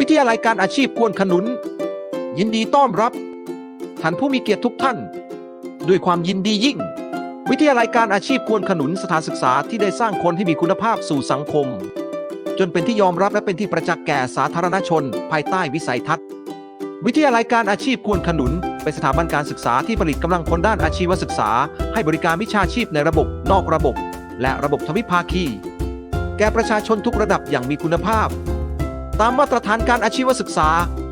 วิทยาลัยการอาชีพกวนขนุน ยินดีต้อนรับท่านผู้มีเกียรติทุกท่าน ด้วยความยินดียิ่ง วิทยาลัยการอาชีพกวนขนุนสถานศึกษาที่ได้สร้างคนให้มีคุณภาพสู่สังคม จนเป็นที่ยอมรับและเป็นที่ประจักษ์แก่สาธารณชน ภายใต้วิสัยทัศน์ วิทยาลัยการอาชีพกวนขนุน เป็นสถาบันการศึกษาที่ผลิตกำลังคนด้านอาชีวศึกษา ให้บริการวิชาชีพในระบบ นอกระบบ และระบบทวิภาคี แก่ประชาชนทุกระดับอย่างมีคุณภาพ ตามมาตรฐานการอาชีวศึกษา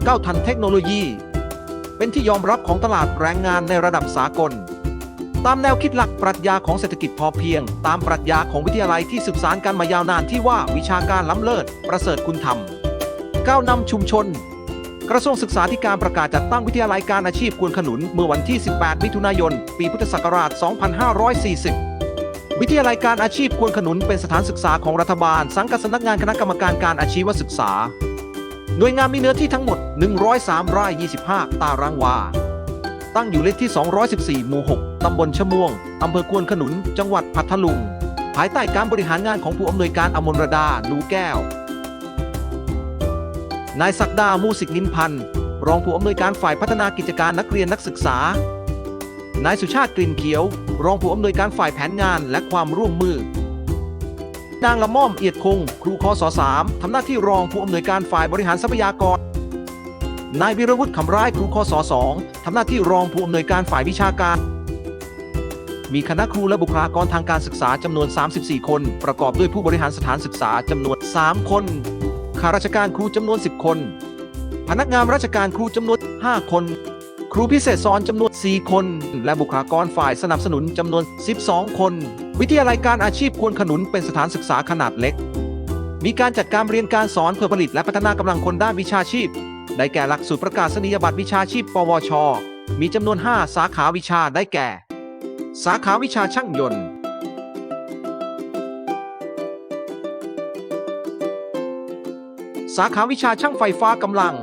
ก้าวทันเทคโนโลยี เป็นที่ยอมรับของตลาดแรงงานในระดับสากล ตามแนวคิดหลักปรัชญาของเศรษฐกิจพอเพียง ตามปรัชญาของวิทยาลัยที่สืบสานกันมายาวนานที่ว่าวิชาการล้ำเลิศ ประเสริฐคุณธรรม ก้าวนำชุมชน กระทรวงศึกษาธิการประกาศจัดตั้งวิทยาลัยการอาชีพกวนขนุนเมื่อวันที่ 18 มิถุนายน ปีพุทธศักราช 2540 วิทยาลัยการอาชีพกวนขนุนเป็นสถานศึกษาของรัฐบาล สังกัดสำนักงานคณะกรรมการการอาชีวศึกษา หน่วยงานมีเนื้อที่ทั้งหมด 103ไร่25 ตารางวา ตั้งอยู่เลขที่ 214 หมู่ 6 ตำบลชะม่วง อำเภอกวนขนุน จังหวัดพัทลุง ภายใต้การบริหารงานของผู้อำนวยการอมรดาหนูแก้ว นายศักดา มูสิกนินพันธ์ รองผู้อำนวยการฝ่ายพัฒนากิจการนักเรียนนักศึกษา นายสุชาติกลิ่นเขียว รองผู้อำนวยการฝ่ายแผนงานและความร่วมมือนางละม่อมเอียดคง ครูคอสสามทำหน้าที่รองผู้อำนวยการฝ่ายบริหารทรัพยากร นายวิรวุฒิคำร้ายครูคอสสองทำหน้าที่รองผู้อำนวยการฝ่ายวิชาการ มีคณะครูและบุคลากรทางการศึกษาจำนวน 34 คน ประกอบด้วยผู้บริหารสถานศึกษาจำนวน 3 คนข้าราชการครูจำนวน 10 คน พนักงานราชการครูจำนวน 5 คน รูพิเศษสอนจำนวน 4 คน และบุคลากรฝ่ายสนับสนุนจำนวน 12 คน วิทยาลัยการอาชีพควนขนุนเป็นสถานศึกษาขนาดเล็ก มีการจัดการเรียนการสอนเพื่อผลิตและพัฒนากำลังคนด้านวิชาชีพ ได้แก่หลักสูตรประกาศนียบัตรวิชาชีพ ปวช มีจำนวน 5 สาขาวิชาได้แก่ สาขาวิชาช่างยนต์สาขาวิชาช่างไฟฟ้ากำลัง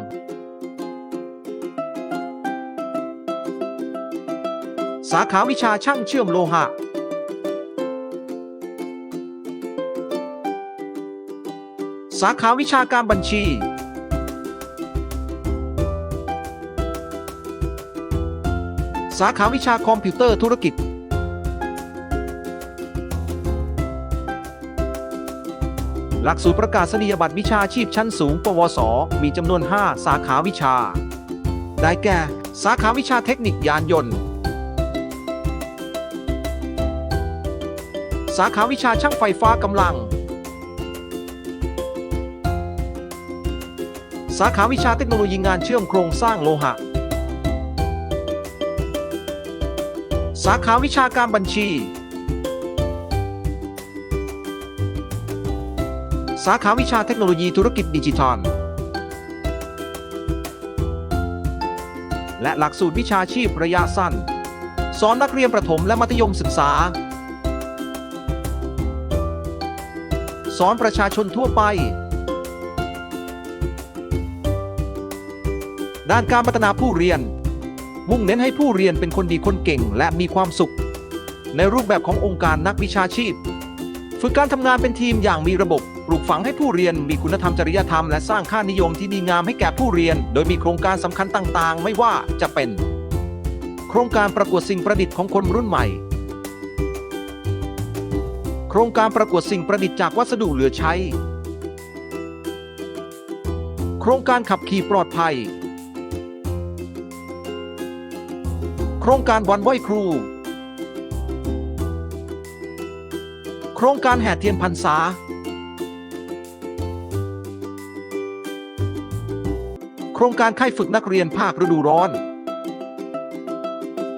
าขาวิชาช่างเชื่อมโลหะ สาขาวิชาการบัญชี สาขาวิชาคอมพิวเตอร์ธุรกิจ หลักสูตรประกาศนียบัตรวิชาชีพชั้นสูง ปวส มีจำนวน 5 สาขาวิชา ได้แก่ สาขาวิชาเทคนิคยานยนต์ สาขาวิชาช่างไฟฟ้ากำลัง สาขาวิชาเทคโนโลยีงานเชื่อมโครงสร้างโลหะ สาขาวิชาการบัญชี สาขาวิชาเทคโนโลยีธุรกิจดิจิทัล และหลักสูตรวิชาชีพระยะสั้น สอนนักเรียนประถมและมัธยมศึกษา สอนประชาชนทั่วไป ด้านการพัฒนาผู้เรียน มุ่งเน้นให้ผู้เรียนเป็นคนดีคนเก่งและมีความสุข ในรูปแบบขององค์การนักวิชาชีพ ฝึกการทำงานเป็นทีมอย่างมีระบบปลูกฝังให้ผู้เรียนมีคุณธรรมจริยธรรมและสร้างค่านิยมที่ดีงามให้แก่ผู้เรียน โดยมีโครงการสำคัญต่างๆ ไม่ว่าจะเป็น โครงการประกวดสิ่งประดิษฐ์ของคนรุ่นใหม่ ครงการประกวดสิ่งประดิษฐ์จากวัสดุเหลือใช้ โครงการขับขี่ปลอดภัย โครงการวันไหว้ครู โครงการแห่เทียนพรรษาโครงการค่ายฝึกนักเรียนภาคฤดูร้อน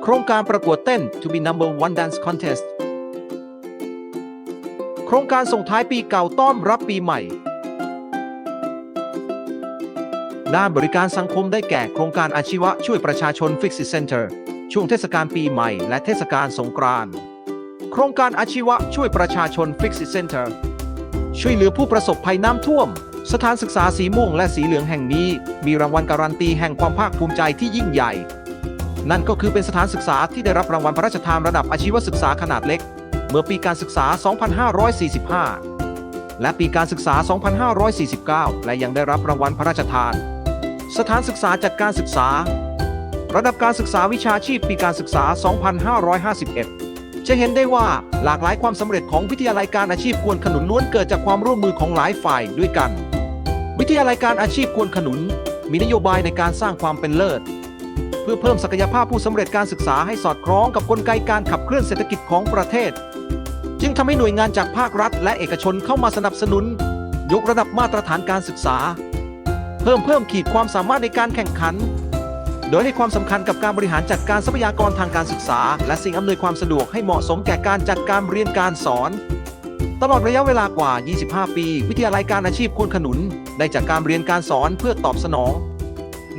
โครงการประกวดเต้น To be number one dance contest โครงการส่งท้ายปีเก่าต้อนรับปีใหม่ ด้านบริการสังคมได้แก่โครงการอาชีวะช่วยประชาชน Fix It Center ช่วงเทศกาลปีใหม่ และเทศกาลสงกรานต์โครงการอาชีวะช่วยประชาชน Fix It Center ช่วยเหลือผู้ประสบภัยน้ำท่วม สถานศึกษาสีม่วงและสีเหลืองแห่งนี้ มีรางวัลการันตีแห่งความภาคภูมิใจที่ยิ่งใหญ่ นั่นก็คือเป็นสถานศึกษาที่ได้รับรางวัลพระราชทานระดับอาชีวศึกษาขนาดเล็ก เมื่อปีการศึกษา 2545 และปีการศึกษา 2549 และยังได้รับรางวัลพระราชทาน สถานศึกษาจัดการศึกษา ระดับการศึกษาวิชาชีพปีการศึกษา 2551 จะเห็นได้ว่าหลากหลายความสำเร็จของวิทยาลัยการอาชีพกวนขนุนล้วนเกิดจากความร่วมมือของหลายฝ่ายด้วยกัน วิทยาลัยการอาชีพกวนขนุน มีนโยบายในการสร้างความเป็นเลิศเพื่อเพิ่มศักยภาพผู้สำเร็จการศึกษาให้สอดคล้องกับกลไกการขับเคลื่อนเศรษฐกิจของประเทศ ทำให้หน่วยงานจากภาครัฐ และเอกชนเข้ามาสนับสนุน ยกระดับมาตรฐานการศึกษา เพิ่มเพิ่มขีดความสามารถในการแข่งขัน โดยให้ความสำคัญกับการบริหารจัดการทรัพยากรทางการศึกษา และสิ่งอำนวยความสะดวกให้เหมาะสมแก่การจัดการเรียนการสอนตลอดระยะเวลากว่า 25 ปี วิทยาลัยการอาชีพควรขนุน ได้จากการเรียนการสอนเพื่อตอบสนอง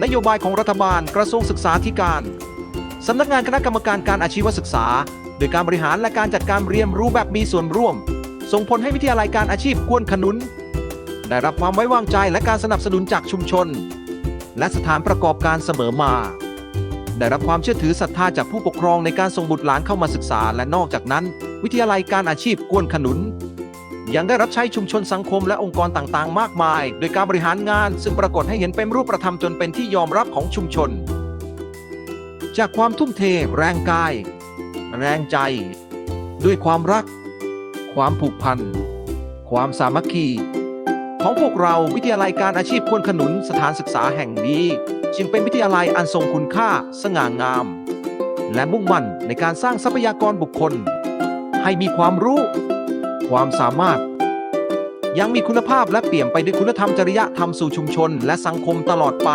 นโยบายของรัฐบาลกระทรวงศึกษาธิการ สำนักงานคณะกรรมการการอาชีวศึกษา โดยการบริหารและการจัดการเรียนรู้แบบมีส่วนร่วม ส่งผลให้วิทยาลัยการอาชีพควรขนุน ได้รับความไว้วางใจและการสนับสนุนจากชุมชน และสถานประกอบการเสมอมา ได้รับความเชื่อถือศรัทธาจากผู้ปกครองในการส่งบุตรหลานเข้ามาศึกษา และนอกจากนั้น วิทยาลัยการอาชีพกวนขนุน ยังได้รับใช้ชุมชนสังคมและองค์กรต่างๆ มากมาย โดยการบริหารงาน ซึ่งปรากฏให้เห็นเป็นรูปธรรมจนเป็นที่ยอมรับของชุมชน จากความทุ่มเท แรงกาย แรงใจ ด้วยความรัก ความผูกพัน ความสามัคคี ของพวกเราวิทยาลัยการอาชีพควรขนุนสถานศึกษาแห่งนี้ จึงเป็นวิทยาลัยอันทรงคุณค่าสง่างาม และมุ่งมั่นในการสร้างทรัพยากรบุคคล ให้มีความรู้ ความสามารถ ยังมีคุณภาพและเปี่ยมไปด้วยคุณธรรมจริยธรรมสู่ชุมชน และสังคมตลอดไป